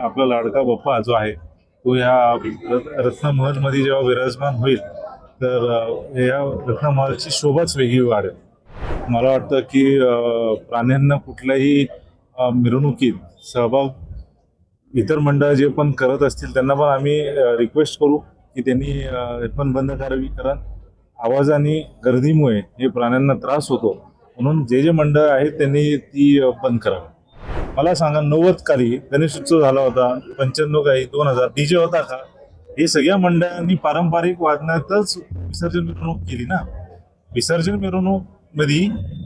आपला लाडका बप्पा जो आहे तो या रत्नमहलमध्ये जेव्हा विराजमान होईल तर या रत्नमहलची शोभाच वेगळी वाढेल. मला वाटतं की प्राण्यांना कुठल्याही मिरवणुकीत सहभाग इतर मंडळ जे पण करत असतील त्यांना पण आम्ही रिक्वेस्ट करू की त्यांनी हे पण बंद करावी. कारण आवाज आणि गर्दीमुळे हे प्राण्यांना त्रास होतो. म्हणून जे जे मंडळ आहेत त्यांनी ती बंद करावी. मला सांगा नव्वद काली गणेशोत्सव झाला होता पंच्याण्णव काही दोन हजार डीजे होता का? हे सगळ्या मंडळांनी पारंपरिक वादनातच विसर्जन मिरवणूक केली ना? विसर्जन मिरवणूकमध्ये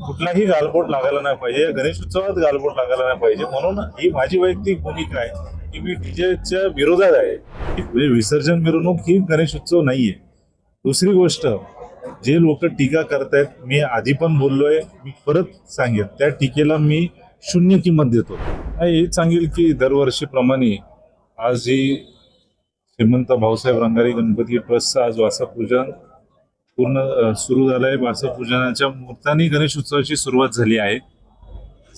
कुठलाही गालबोट लागायला नाही पाहिजे. गणेश उत्सवात गालबोट लागायला नाही पाहिजे. म्हणून ही माझी वैयक्तिक भूमिका आहे की मी डीजेच्या विरोधात आहे. म्हणजे विसर्जन मिरवणूक ही गणेश उत्सव नाहीये. दुसरी गोष्ट जे लोक टीका करतायत मी आधी पण बोललोय मी परत सांगेन. त्या टीकेला मी शून्य किंमत देतो. आणि हेच सांगेल की दरवर्षीप्रमाणे आज ही श्रीमंत भाऊसाहेब रंगारी गणपती ट्रस्टचं आज वासापूजन पूर्ण सुरू झालं आहे. वासापूजनाच्या मुहूर्ताने गणेश उत्सवाची सुरुवात झाली आहे.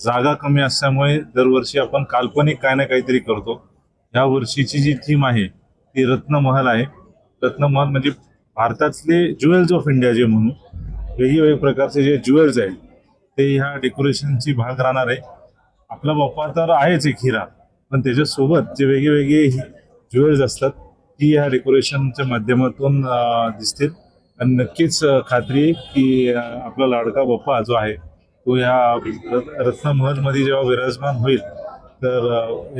जागा कमी असल्यामुळे दरवर्षी आपण काल्पनिक काय ना काहीतरी करतो. या वर्षीची जी थीम आहे ती रत्नमहल आहे. रत्नमहल म्हणजे भारतातले ज्वेल्स ऑफ इंडिया जे म्हणू वेगवेगळ्या प्रकारचे जे ज्वेल्स आहेत ते ह्या डेकोरेशनची भाग राहणार आहे. आपला बाप्पा तर आहेच एक हिरा पण त्याच्यासोबत जे वेगळे वेगळे ज्युएल्स असतात ती ह्या डेकोरेशनच्या माध्यमातून दिसतील. आणि नक्कीच खात्री आहे की आपला लाडका बाप्पा जो आहे तो ह्या रत्- रत्नमहलमध्ये जेव्हा विराजमान होईल तर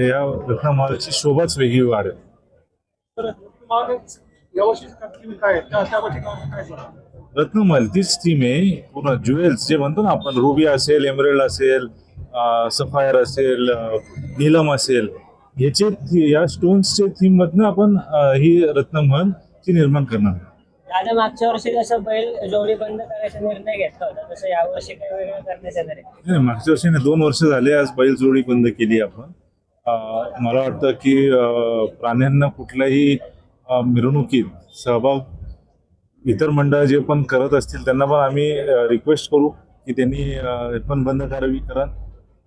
या रत्नमहलची शोभाच वेगळी वाढेल? रत्नमहल तीच थीम आहे? पूर्ण ज्युएल्स जे म्हणतो ना आपण रुबी असेल एमरेल्ड असेल सफायर असेल नीलम असेल याचे या स्टोन्सचे थीम मधनं आपण ही रत्नमहल ची निर्माण करणार. दादा मागच्या वर्षी कसं बैल जोडी बंद करायचा निर्णय घेतला होता तसं यावर्षी काही वेगळं नाही, मागच्या वर्षी नाही, दोन वर्ष झाले आज बैलजोडी बंद केली आपण मला वाटतं की प्राण्यांना कुठल्याही मिरवणुकीत सहभाग इतर मंडळ जे पण करत असतील त्यांना पण आम्ही रिक्वेस्ट करू की त्यांनी हे पण बंद करावी कारण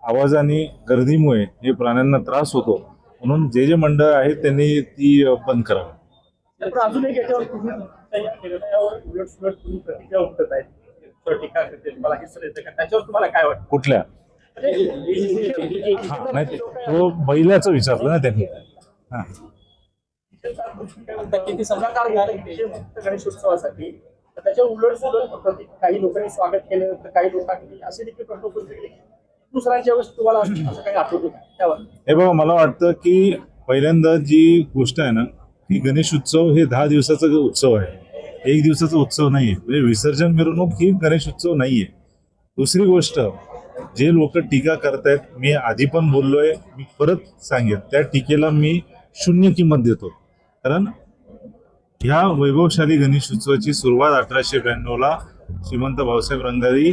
आवाज आणि गर्दीमुळे हे प्राण्यांना त्रास होतो. म्हणून जे जे मंडळ आहेत त्यांनी ती बंद करावी. अजून एक याच्यावर कुठल्या? नाही तो बैलाचं विचारलं ना त्यांनी. हां. किती मुक्त गणेशोत्सवासाठी. त्याच्या उलट काही लोकांनी स्वागत केलं तर काही लोकांनी असे देखील प्रश्न उपस्थित केले दुसऱ्यांच्या वेळेस तुम्हाला असं काही आठवतं त्यावर. हे बघा मला वाटतं की पहिल्यांदा जी गोष्ट आहे ना की गणेश उत्सव हे दहा दिवसाचा उत्सव आहे. एक दिवसाचा उत्सव नाहीये. म्हणजे विसर्जन मिरवणूक ही गणेश उत्सव नाहीये. दुसरी गोष्ट जे लोक टीका करतायत मी आधी पण बोललोय मी परत सांगेन. त्या टीकेला मी शून्य किंमत देतो. कारण ह्या वैभवशाली गणेश उत्सवाची सुरुवात अठराशे ब्याण्णवला श्रीमंत भाऊसाहेब रंगारी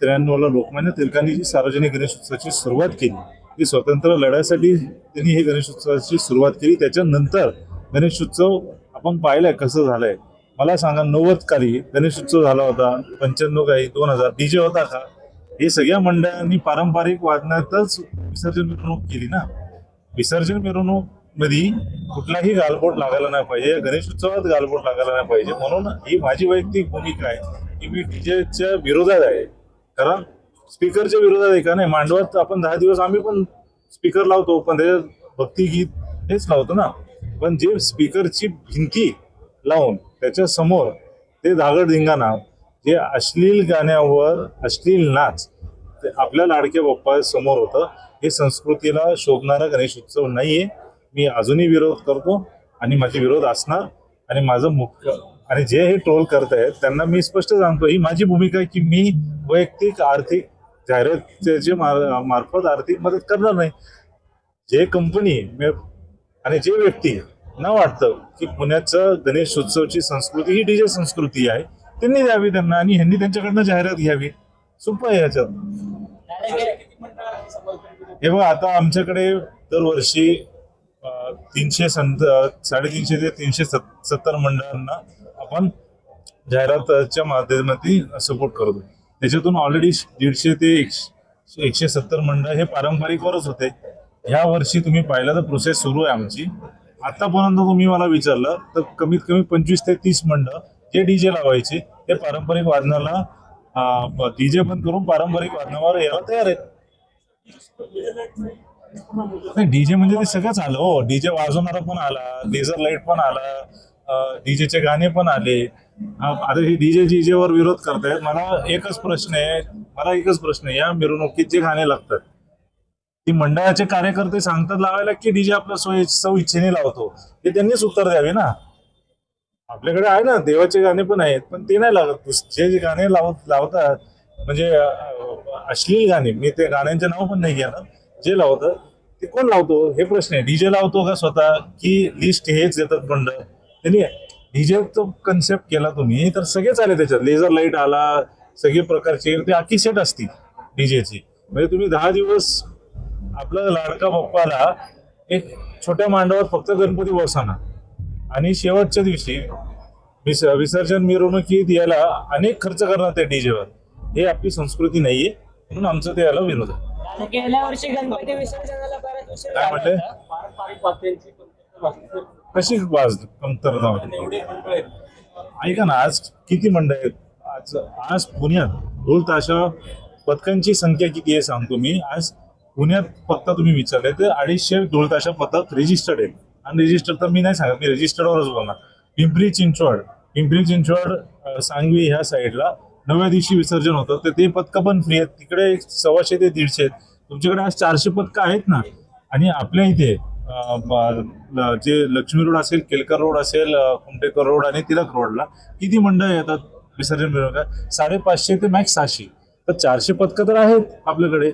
त्र्याण्णवला लोकमान्य टिळकांनी जी सार्वजनिक गणेश उत्सवाची सुरुवात केली. ती स्वतंत्र लढ्यासाठी त्यांनी हे गणेश उत्सवाची सुरुवात केली. त्याच्यानंतर गणेश उत्सव आपण पाहिलाय कसं झालंय. मला सांगा नव्वद काली गणेश उत्सव झाला होता पंच्याण्णव काही दोन हजार डीजे होता का? हे सगळ्या मंडळांनी पारंपरिक वादनातच विसर्जन मिरवणूक केली ना? विसर्जन मिरवणूकमध्ये कुठलाही गालबोट लागायला नाही पाहिजे. गणेशोत्सवात गालबोट लागायला नाही पाहिजे. म्हणून ही माझी वैयक्तिक भूमिका आहे की मी डीजेच्या विरोधात आहे. कारण स्पीकरच्या विरोधात आहे का नाही? मांडवात आपण दहा दिवस आम्ही पण स्पीकर लावतो पण त्याच्यात भक्तिगीत हेच लावतो ना. पण जे स्पीकरची भिंती लावून त्याच्यासमोर ते धागड धिंगाणा जे अश्लील गाण्यावर अश्लील नाच ते आपल्या लाडक्या बाप्पा समोर होतं हे संस्कृतीला शोभणारा गणेश उत्सव नाहीये. मी अजूनही विरोध करतो आणि माझे विरोध असणार आणि माझं मुख्य आणि जे हे ट्रोल करतायत त्यांना मी स्पष्ट सांगतो ही माझी भूमिका आहे की मी वैयक्तिक आर्थिक जाहिरातीचे मार- मार्फत आर्थिक मदत करणार नाही. जे कंपनी आणि जे व्यक्ती न वाटतं की पुण्याचं गणेश उत्सवची संस्कृती ही डीजे संस्कृती आहे त्यांनी द्यावी त्यांना आणि ह्यांनी त्यांच्याकडनं जाहिरात घ्यावी. सोपं आहे याच्यात दादा गेल्या हे बघा आता आमच्याकडे दरवर्षी तीनशे संत साडेतीनशे ते तीनशे सत् सत्तर मंडळांना आपण जाहिरातच्या माध्यमातून सपोर्ट करतो त्याच्यातून ऑलरेडी दीडशे ते एकशे एकशे सत्तर मंडळ हे पारंपरिकवरच होते. ह्या वर्षी तुम्ही पाहिलं तर प्रोसेस सुरू आहे आमची. आतापर्यंत तुम्ही मला विचारलं तर कमीत कमी पंचवीस ते तीस मंडळ जे डीजे लावायचे. ते पारंपरिक वादनाला डीजे बंद करून पारंपरिक वादनावर यायला तयार आहेत. नाही डीजे म्हणजे ते सगळंच आलं. हो डीजे वाजवणारा पण आला लेझर लाइट पण आला डीजेचे गाणे पण आले. आता हे डीजे डीजे वर विरोध करतायत मला एकच प्रश्न आहे मला एकच प्रश्न आहे. या मिरवणुकीत जे गाणे लागतात ती मंडळाचे कार्यकर्ते सांगतात लावायला की डीजे आपल्या सोय सौ इच्छेने लावतो. ते त्यांनीच उत्तर द्यावे ना. आपल्याकडे आहे ना देवाचे गाणे पण आहेत पण ते नाही लागत. जे जे गाणे लावत लावतात म्हणजे अश्लील गाणे मी ते गाण्यांचे नाव पण नाही घेणार. जे लावतं ते कोण लावतो? हे प्रश्न आहे. डीजे लावतो का स्वतः? की लिस्ट हेच देतात बंड त्यांनी तो कन्सेप्ट केला तुम्ही तर सगळेच आले त्याच्यात. लेझर लाइट आला सगळे प्रकारचे ते आखी सेट असतील डीजेची म्हणजे तुम्ही दहा दिवस आपला लाडका बाप्पाला एक छोट्या मांडवात फक्त गणपती बसवणार. आणि शेवटच्या दिवशी विस विसर्जन मिरवणुकीत याला अनेक खर्च करणार त्या डीजेवर हे आपली संस्कृती नाहीये म्हणून आमचं ते याला विरोध आहे. गेल्या वर्षी गणपती विसर्जनाला उशीर काय झाला म्हटले होता. पारंपरिक वाद्यांची कमतरता भासते. कशी वाज कमतरता होती? एवढे मंडळ आहेत. ऐका ना आज किती मंडळ आहेत आज आज पुण्यात ढोल ताशा पथकांची संख्या किती आहे सांगतो मी आज पुण्यात फक्त तुम्ही विचारले तर अडीचशे ढोल ताशा पथक रजिस्टर्ड आहे आणि रजिस्टर तर मी नाही सांगत मी रजिस्टर्डवरच बोलणार पिंपरी चिंचवड पिंपरी चिंचवड अं, सांगवी ह्या साईडला नव्या दिवशी विसर्जन होतं. तर ते पथकं पण फ्री आहेत. तिकडे सव्वाशे ते दीडशे आहेत. तुमच्याकडे आज चारशे पथकं आहेत ना? आणि आपल्या इथे जे लक्ष्मी रोड असेल केलकर रोड असेल कुंटेकर कुमटेकर रोड आणि तिलक रोडला किती मंडळ येतात विसर्जन मिरवणुका साडेपाचशे ते मॅक्स सहाशे. तर चारशे पथकं तर आहेत आपल्याकडे.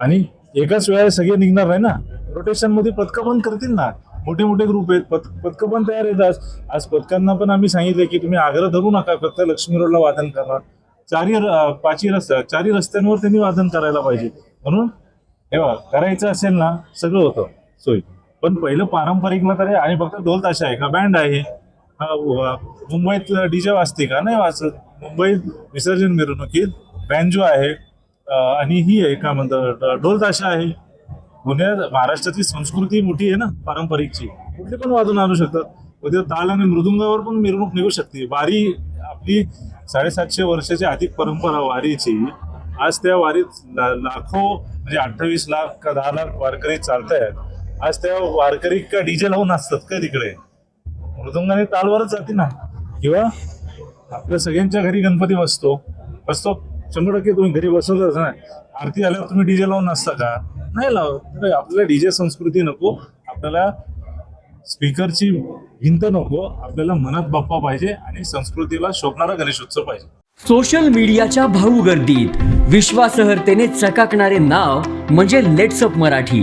आणि एकाच वेळेला सगळे निघणार नाही ना? रोटेशनमध्ये पथकं पण करतील ना? मोठे मोठे ग्रुप आहेत. पथ पथकं पण तयार येतात आज. आज पथकांना पण आम्ही सांगितलं की तुम्ही आग्रह धरू नका. फक्त लक्ष्मी रोडला वादन करणार चारही र- पाचही रस्त्या चारही रस्त्यांवर त्यांनी वादन करायला पाहिजे. म्हणून हे करायचं असेल ना सगळं होतं. सोयी. पण पहिलं पारंपरिकला तरी आणि फक्त ढोल ताशा आहे का? बँड आहे. हा, मुंबईत डीजे वाजते का? नाही वाचत मुंबईत विसर्जन मिरवणुकीत बँजो आहे. आणि ही आहे का म्हणतात ढोल ताशा आहे. पुण्यात महाराष्ट्राची संस्कृती मोठी आहे ना पारंपरिकची. कुठले पण वाजून आणू शकतात. उद्या ताल आणि मृदुंगावर पण मिरवणूक निघू शकते. वारी आपली साडेसातशे वर्षाची अधिक परंपरा वारीची आज त्या वारीत ला- लाखो म्हणजे अठ्ठावीस लाख का दहा लाख वारकरी चालत आहेत आज त्या वारकरी का डीजे लावून असतात का तिकडे? मृदुंगाने तालवरच जाते ना. किंवा आपल्या सगळ्यांच्या घरी गणपती बसतो. बसतो. शंभर टक्के तुम्ही घरी बसवलंच ना. आरती आल्यावर तुम्ही डीजे लावून नसता का? नाही लावत. आपल्याला डीजे संस्कृती नको. आपल्याला स्पीकरची भिंत नको. आपल्याला मनात बाप्पा पाहिजे आणि संस्कृतीला शोभणारा गणेशोत्सव पाहिजे. सोशल मीडियाच्या भाऊ गर्दीत. विश्वासहर्तेने चकाकणारे नाव म्हणजे लेट्सअप मराठी.